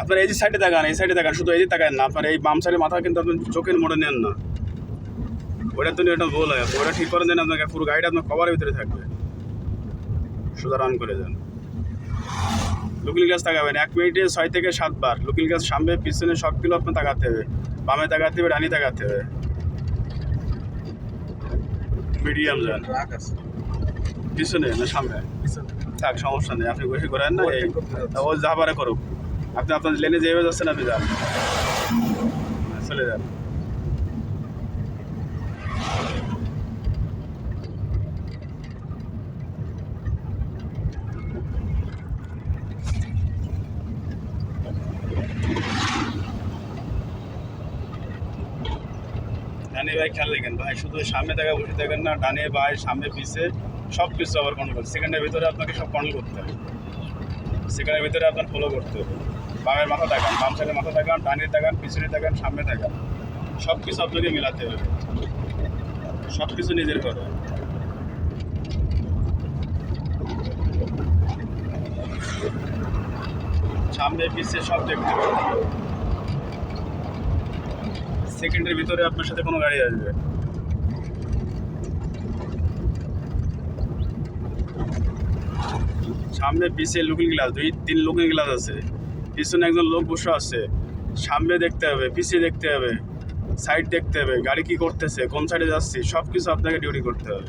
আপনার এই যে সাইডে তাকান, এই সাইডে তাকান, শুধু এই যে তাকান না, আপনার এই বাম সাইডে মাথা কিন্তু আপনি চোখের মোড়ে নেন না। ওটা তো ওটা ভুল হয়। ওটা ঠিক করে দেন আপনাকে পুরো গাড়িটা আপনার কভারের ভিতরে থাকবে। সোজা রান করে যান। লুকিং গ্লাস তাকাবেন। এক মিনিটে ছয় থেকে সাতবার লুকিং গ্লাস সামনে, পিছনে সবগুলো আপনার তাকাতে হবে। বামে তাকাতে হবে, ডানি তাকাতে হবে। মিডিয়াম যান। পিছনে না সামনে? থাক, সমস্যা নেই, আপনি করেন না। ও যা পারে করুক। আপনি আপনার লেনে যেভাবে যাচ্ছেন, আপনি যান। চলে যান। ডানে ভাই খেয়াল রাখেন, ভাই, শুধু সামনে দেখা, বসে থাকেন না, ডানে ভাই সামনে, পিছে। সব কিছু আবার কন্ট্রোল করতে সেকেন্ডের ভিতরে আপনাকে সব কন্ট্রোল করতে হবে। সেকেন্ডের ভিতরে আপনার ফলো করতে হবে। বামের মাথা দেখান বাম সাইডে মাথা দেখান ডানের দেখান পিছনে দেখান সামনে দেখান সব কিছু আপনাকে মেলাতে হবে। সব কিছু নিজের করে সামনে পিছিয়ে সব দেখতে হবে। সেকেন্ডের ভিতরে আপনার সাথে কোনো গাড়ি আসবে। সামনে পিছিয়ে লুকিং গ্লাস, দুই, তিন লুকিং গ্লাস আছে। পিছনে একজন লোক বসে আছে। সামনে দেখতে হবে পিছিয়ে দেখতে হবে সাইড দেখতে হবে, গাড়ি কি করতেছে, কোন সাইডে যাচ্ছি সব কিছু আপনাকে ডিউটি করতে হবে।